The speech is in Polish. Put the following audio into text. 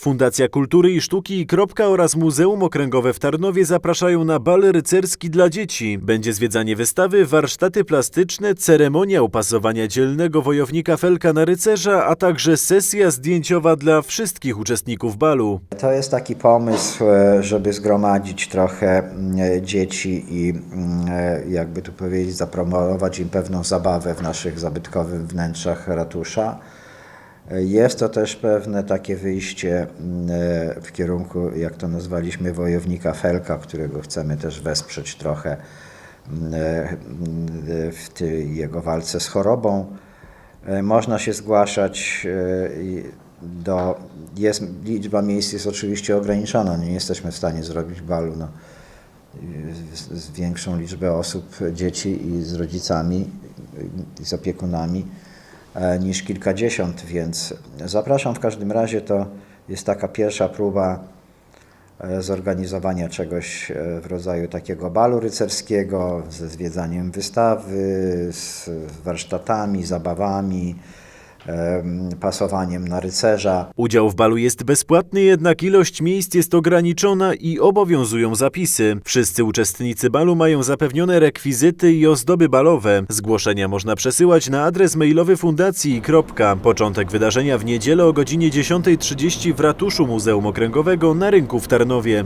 Fundacja Kultury i Sztuki Kropka oraz Muzeum Okręgowe w Tarnowie zapraszają na bal rycerski dla dzieci. Będzie zwiedzanie wystawy, warsztaty plastyczne, ceremonia upasowania dzielnego wojownika Felka na rycerza, a także sesja zdjęciowa dla wszystkich uczestników balu. To jest taki pomysł, e, żeby zgromadzić trochę mm, dzieci i mm, e, jakby tu powiedzieć, zapromować im pewną zabawę w naszych zabytkowych wnętrzach ratusza. Jest to też pewne takie wyjście mm, e, w kierunku, jak to nazwaliśmy, wojownika Felka, którego chcemy też wesprzeć trochę mm, e, mm, w tej jego walce z chorobą. E, Można się zgłaszać do. Jest, liczba miejsc jest oczywiście ograniczona. Nie jesteśmy w stanie zrobić balu no, z, większą liczbę osób, dzieci i z rodzicami i z opiekunami niż kilkadziesiąt, więc zapraszam w każdym razie. To jest taka pierwsza próba e, zorganizowania czegoś e, w rodzaju takiego balu rycerskiego, ze zwiedzaniem wystawy, z warsztatami, zabawami, pasowaniem na rycerza. Udział w balu jest bezpłatny, jednak ilość miejsc jest ograniczona i obowiązują zapisy. Wszyscy uczestnicy balu mają zapewnione rekwizyty i ozdoby balowe. Zgłoszenia można przesyłać na adres mailowy fundacji. Kropka. Początek wydarzenia w niedzielę o godzinie 10.30 w ratuszu Muzeum Okręgowego na rynku w Tarnowie.